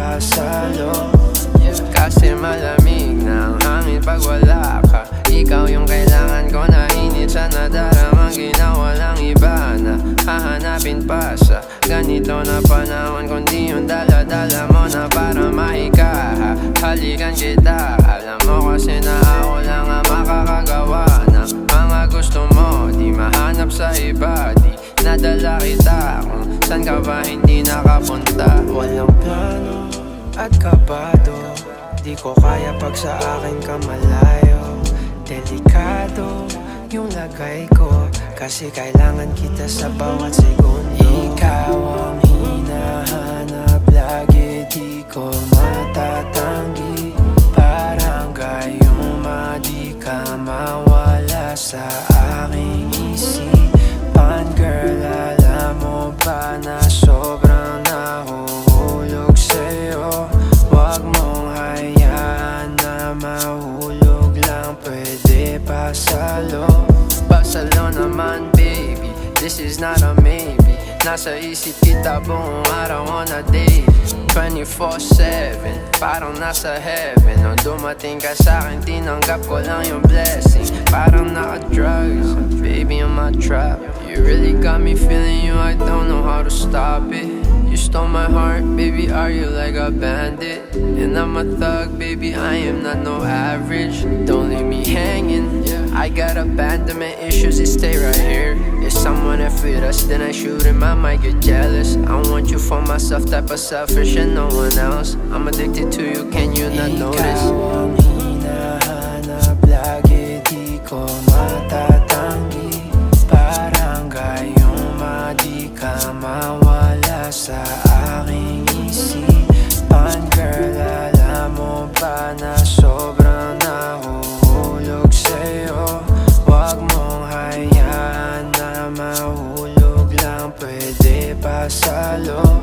Pwede pa salo Kasi malamig na ang hangin pag wala ka. Ikaw yung kailangan ko na init sa nadaramang ginawa lang iba na Hahanapin pa sa ganito na panahon. Kundi yung dala-dala mo na para mahiga Halikan kita. Alam mo kasi na ako lang ang makakagawa Ng mga gusto mo. Di mahanap sa iba Di nadala kita Kung saan ka ba hindi nakapunta. Walang plano at kabado. Di ko kaya pag sa akin ka malayo. Delikado yung lagay ko. Kasi kailangan kita sa bawat segundo. Ikaw ang hinahanap. Lagi Di ko matatanggi. Parang gayuma Di ka mawala sa aking isipan Girl, alam mo ba na sobrang pa salo Pasalo naman baby. This is not a maybe. Nasa isip kita buong araw on a day 24-7 Parang nasa heaven. Nung dumating ka sa'kin Tinanggap ko lang yung blessing. Parang naka-drugs Baby, I'm a trap. You really got me feeling you. I don't know how to stop it. You stole my heart, baby, are you like a bandit? And I'm a thug, baby, I am not no average. Don't leave me hanging I got abandonment issues, it stay right here. If someone F with us, then I shoot him, I might get jealous. I want you for myself, type of selfish and no one else. I'm addicted to you, can you not notice? Ikaw ang hinahanap lagi, di ko matatanggi Parang gayuma, di ka mawala sa aking isipan Girl, alam mo ba na sobrang nahuhulog sa'yo de pasarlo.